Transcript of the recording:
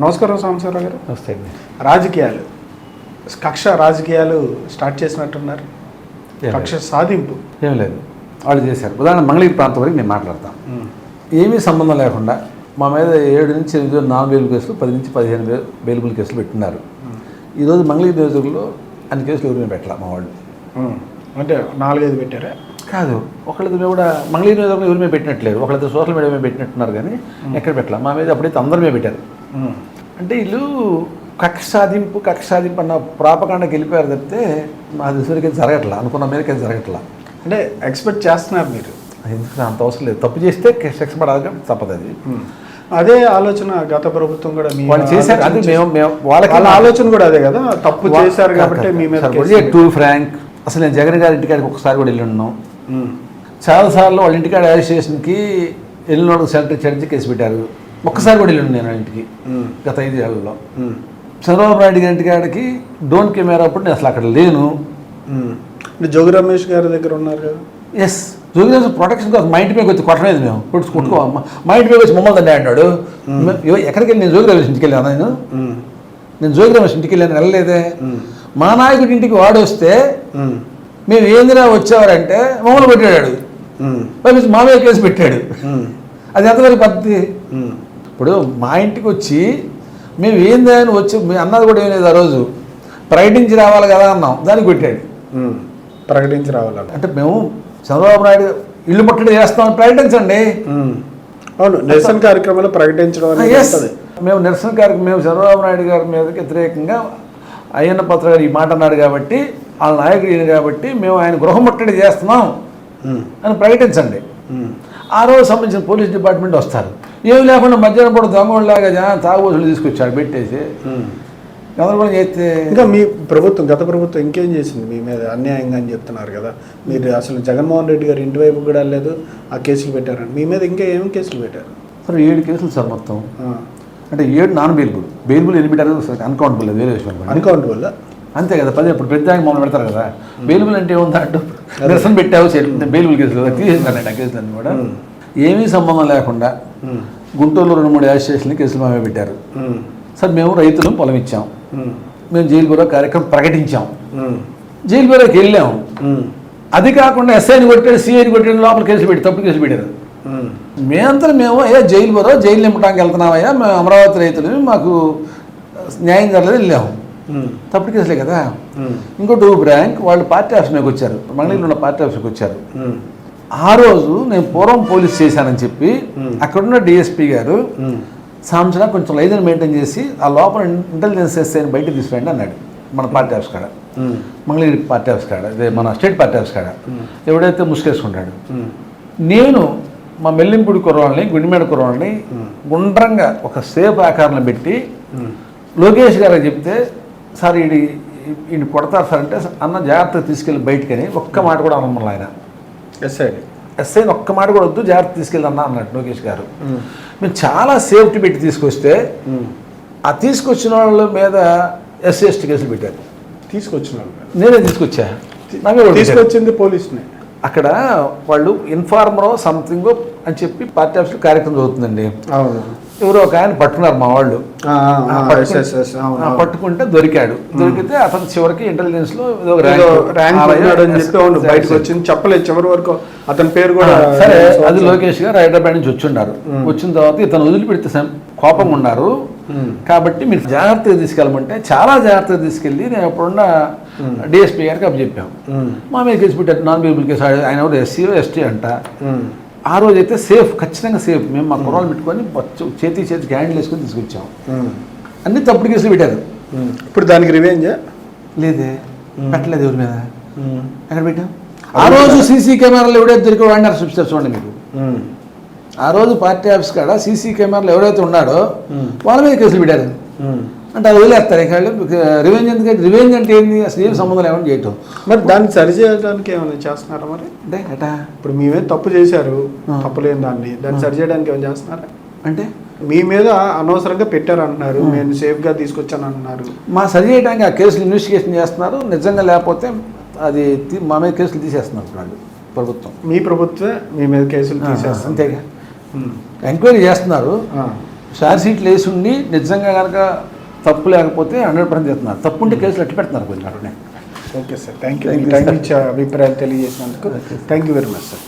నమస్కారం సాంబశివరావు గారు. అండి. రాజకీయాలు. కక్ష రాజకీయాలు స్టార్ట్ చేసినట్టున్నారు. కక్ష సాధింపు. ఏం లేదు. వాళ్ళు చేశారు. ఉదాహరణ మంగళగిరి ప్రాంతం వరకు నేను మాట్లాడతాను. ఏమీ సంబంధం లేకుండా మా మీద ఏడు నుంచి ఎనిమిది నాలుగు వేలు కేసులు పది నుంచి పదిహేను వే బెయిలబుల్ కేసులు పెట్టున్నారు ఈరోజు మంగళగిరి నియోజకవర్గంలో అన్ని కేసులు ఎవరిని పెట్టాల మా వాళ్ళు. అంటే నాలుగైదు పెట్టారా? కాదు. ఒకళ్ళిద్దరు కూడా మంగళగిరి నియోజకవర్గంలో ఎవరి మీద పెట్టినట్లేదు ఒకళ్ళిద్దరు సోషల్ మీడియా మీద పెట్టినట్టున్నారు కానీ ఎక్కడ పెట్టాల? మా మీద అప్పుడైతే అందరి మీద పెట్టారు. అంటే వీళ్ళు కక్ష సాధింపు కక్ష సాధింపు అన్న ప్రాపకాండకి వెళ్ళిపోయారు తప్పితే మా దృష్టికి జరగట్లా? అనుకున్న మీదకి జరగట్లా? అంటే ఎక్స్పెక్ట్ చేస్తున్నారు మీరు. ఎందుకు? అంత అవసరం లేదు. తప్పు చేస్తే శిక్ష పడాలి తప్పదు అది. అదే ఆలోచన గత ప్రభుత్వం కూడా వాళ్ళు చేశారు. అది మేము మేము వాళ్ళకి వాళ్ళ ఆలోచన కూడా అదే కదా? తప్పు చేశారు కాబట్టి మీ మీద టూ ఫ్రాంక్. అసలు నేను జగన్ గారి ఇంటికాడికి ఒకసారి కూడా వెళ్ళి ఉన్నాం. చాలాసార్లు వాళ్ళ ఇంటికాడ అరెస్ట్ స్టేషన్కి వెళ్ళినోడు సెంటర్ చర్చి కేసు పెట్టారు. ఒక్కసారి కూడా వెళ్ళి నేను ఇంటికి. గత ఐదు ఏళ్ళలో ఉమ్. చంద్రబాబు నాయుడు గారి ఇంటికాడికి డ్రోన్ కెమెరా అప్పుడు నేను అసలు అక్కడ లేను జోగి రమేష్ గారి దగ్గర ఉన్నారు కదా ఎస్ జోగిరాజు ప్రొటెక్షన్ కోసం మా ఇంటి మీద వచ్చి కొట్టలేదు మేము కొట్టు కొట్టుకో మా ఇంటి మీద వచ్చి మమ్మల్ని తండ్రి అన్నాడు ఎక్కడికి వెళ్ళి నేను జోగిరాజు ఇంటికి వెళ్ళాను నేను. నేను జోగిరాజు ఇంటికి వెళ్ళాను వెళ్ళలేదే. మా నాయకుడి ఇంటికి వాడు వస్తే ఉమ్. మేము ఏందిరా వచ్చేవారంటే మమ్మల్ని పెట్టాడు ఉమ్. పైపించి మా మీద కేసు పెట్టాడు. అది ఎంతవరకు పద్ధతి. ఇప్పుడు మా ఇంటికి వచ్చి మేము ఏంది అని వచ్చి మీ అన్నది కూడా ఏం లేదు ఆ రోజు ప్రకటించి రావాలి కదా అన్నాం దానికి పెట్టాడు ఉమ్. ప్రకటించి రావాలన్న అంటే మేము చంద్రబాబు నాయుడు ఇల్లు ముట్టడి చేస్తామని ప్రకటించండి. అవును నిరసన కార్యక్రమాలు ప్రకటించడం. మేము నిరసన కార్యక్రమం మేము చంద్రబాబు నాయుడు గారి మీదకి వ్యతిరేకంగా అయ్యన్న పత్ర గారు ఈ మాట అన్నాడు కాబట్టి వాళ్ళ నాయకుడు కాబట్టి మేము ఆయన గృహ ముట్టడి చేస్తున్నాం. అని ప్రకటించండి. ఆ రోజు సంబంధించిన పోలీస్ డిపార్ట్మెంట్ వస్తారు. ఏమి లేకుండా మధ్యాహ్నం పూట దొంగలాగా జనం తాగుబోతులు తీసుకొచ్చాడు పెట్టేసి. గందరగోళం చేస్తే ఇంకా మీ ప్రభుత్వం గత ప్రభుత్వం ఇంకేం చేసింది? మీ మీద అన్యాయంగా అని చెప్తున్నారు కదా. మీరు అసలు జగన్మోహన్ రెడ్డి గారు ఇంటి వైపు కూడా లేదు ఆ కేసులు పెట్టారని. మీ మీద ఇంకా ఏం కేసులు పెట్టారు? సార్ ఏడు కేసులు సార్ మొత్తం. అంటే ఏడు నాన్ బెయిల్బుల్. బెయిల్బుల్ ఎన్ని పెట్టారు? అన్కౌంటబుల్ వేరే విషయం. అనుకోండి. అంతే కదా పదే ఇప్పుడు దానికి మమ్మల్ని పెడతారు కదా బెయిల్బుల్ అంటే ఏముంది అంటూ నిరసన పెట్టావు బెయిల్బుల్ కేసులు కదా తీసేస్తానండి ఆ కేసులన్నీ కూడా. ఏమీ సంబంధం లేకుండా. గుంటూరులో రెండు మూడు యాజ్ స్టేషన్లు కేసులు మామే పెట్టారు. సార్ మేము రైతులు పొలం ఇచ్చాం. మేము జైలు బురో కార్యక్రమం ప్రకటించాం. జైలు బురోకి వెళ్ళాం ఉమ్. అది కాకుండా ఎస్ఐని కొట్టాడు సిఐని కొట్టాడు లోపల కేసులు పెట్టి తప్పు కేసులు పెట్టారు. మేమంతా మేము అయ్యా జైలు బరో జైలు నింపడానికి వెళ్తున్నామయ్యా మేము అమరావతి రైతులు మాకు న్యాయం జరగలేదు వెళ్ళాము. తప్పుడు కేసులే కదా ఉమ్. ఇంకో టూ బ్రాంక్ వాళ్ళు పార్టీ ఆఫీస్ మీదకి వచ్చారు మంగళగిరిలో ఉన్న పార్టీ ఆఫీస్కి వచ్చారు ఉమ్. ఆ రోజు నేను పూర్వం పోలీస్ చేశానని చెప్పి Hmm. అక్కడున్న డిఎస్పీ గారు. సంవత్సరం కొంచెం లైజన్ మెయింటైన్ చేసి ఆ లోపల ఇంటెలిజెన్స్ ఎస్ఐని బయటకు తీసుకురండి అన్నాడు మన పార్టీ ఆఫీస్ కాడ. మంగళగిరి పార్టీ ఆఫీస్ కాడ అదే మన స్టేట్ పార్టీ ఆఫీస్ కాడ ఎవడైతే ముసుకేసుకుంటాడు. నేను మా మెల్లింపుడి కుర్రాళ్ళని గుండిమేడ కుర్రాళ్ళని గుండ్రంగా ఒక సేఫ్ ఆకారంలో పెట్టి. లోకేష్ గారికి చెప్తే సార్ ఈడి ఈయన కొడతారు సార్ అంటే అన్న జాగ్రత్తగా తీసుకెళ్ళి బయటకని ఒక్క మాట కూడా అనమ్మల్ని ఆయన ఎస్ అండి ఎస్ఐని ఒక్క మాట కూడా వద్దు జాగ్రత్త తీసుకెళ్ళి అన్న అన్నాడు లోకేష్ గారు. మేము చాలా సేఫ్టీ పెట్టి తీసుకొస్తే. ఆ తీసుకొచ్చిన వాళ్ళ మీద ఎస్సీ ఎస్టీ కేసులు పెట్టారు తీసుకొచ్చిన వాళ్ళు. నేనే తీసుకొచ్చా. తీసుకొచ్చింది పోలీసుని అక్కడ వాళ్ళు ఇన్ఫార్మరో సంథింగ్ అని చెప్పి పార్టీ ఆఫీస్లో కార్యక్రమం జరుగుతుందండి. ఎవరో ఒక ఆయన పట్టుకున్నారు మా వాళ్ళు. పట్టుకుంటే దొరికాడు. దొరికితే అతను చివరికి ఇంటెలిజెన్స్లో బయటకు వచ్చింది. చెప్పలేదు చివరి వరకు అతని పేరు కూడా సరే అది. లోకేష్ గారు హైదరాబాద్ నుంచి వచ్చి ఉన్నారు వచ్చిన తర్వాత ఇతను వదిలిపెడితే కోపంగా ఉన్నారు. కాబట్టి మీరు జాగ్రత్తగా తీసుకెళ్ళమంటే చాలా జాగ్రత్తగా తీసుకెళ్ళి నేను అప్పుడున్న డిఎస్పీ గారికి అప్పు చెప్పాం. ఉమ్. మా మీద కేసు పెట్టారు. నాన్ బేబుల్ కేసు ఆయన ఎవరు? ఎస్సీ ఎస్టీ అంట. ఆ రోజు అయితే సేఫ్ ఖచ్చితంగా సేఫ్. మేము మా కుర్రాలు పెట్టుకొని చేతి చేతికి హ్యాండిల్ వేసుకొని తీసుకొచ్చాం. ఉమ్. అన్ని తప్పుడు కేసులు పెట్టారు. ఇప్పుడు దానికి రివెంజ్ లేదే. పెట్టలేదు ఎవరి మీద? ఎక్కడ పెట్టాం? ఆ రోజు సీసీ కెమెరాలు ఎవడైతే దొరికి వాడినారు చూపిస్తారు చూడండి మీకు ఆ రోజు పార్టీ ఆఫీస్ కాడ సీసీ కెమెరాలు ఎవరైతే ఉన్నాడో వాళ్ళ మీద కేసులు పెట్టారు. అంటే అది వదిలేస్తారు. ఇక రివెంజ్ ఎందుకంటే రివెంజ్ అంటే ఏంది? అసలు ఏం సంబంధం లేకుండా చేయటం. మరి దాన్ని సరిచేయడానికి ఏమైనా చేస్తున్నారా మరి? అంటే ఎటా ఇప్పుడు మీ మీద తప్పు చేశారు ఆ. తప్పులేని దాన్ని దాన్ని సరిచేయడానికి ఏమైనా చేస్తున్నారా? అంటే? మీ మీద అనవసరంగా పెట్టారు అంటున్నారు నేను సేఫ్గా తీసుకొచ్చాను అంటున్నారు మా సరి చేయడానికి ఆ కేసులు ఇన్వెస్టిగేషన్ చేస్తున్నారు. నిజంగా లేకపోతే అది మా మీద కేసులు తీసేస్తున్నారు వాళ్ళు ప్రభుత్వం. మీ ప్రభుత్వమే మీ మీద కేసులు ఆ, తీసేస్తుంది. అంతేగా. ఎంక్వైరీ చేస్తున్నారు. షార్ట్ షీట్లు వేసి ఉండి నిజంగా కనుక తప్పు లేకపోతే హండ్రెడ్ పర్సెంట్ చేస్తున్నారు. తప్పు ఉంటే కేసులు ఎట్టి పెడుతున్నారు కొంచెం అట్లనే okay sir. Thank you sir. ఇచ్చే అభిప్రాయాలు తెలియజేసినందుకు thank you very much sir.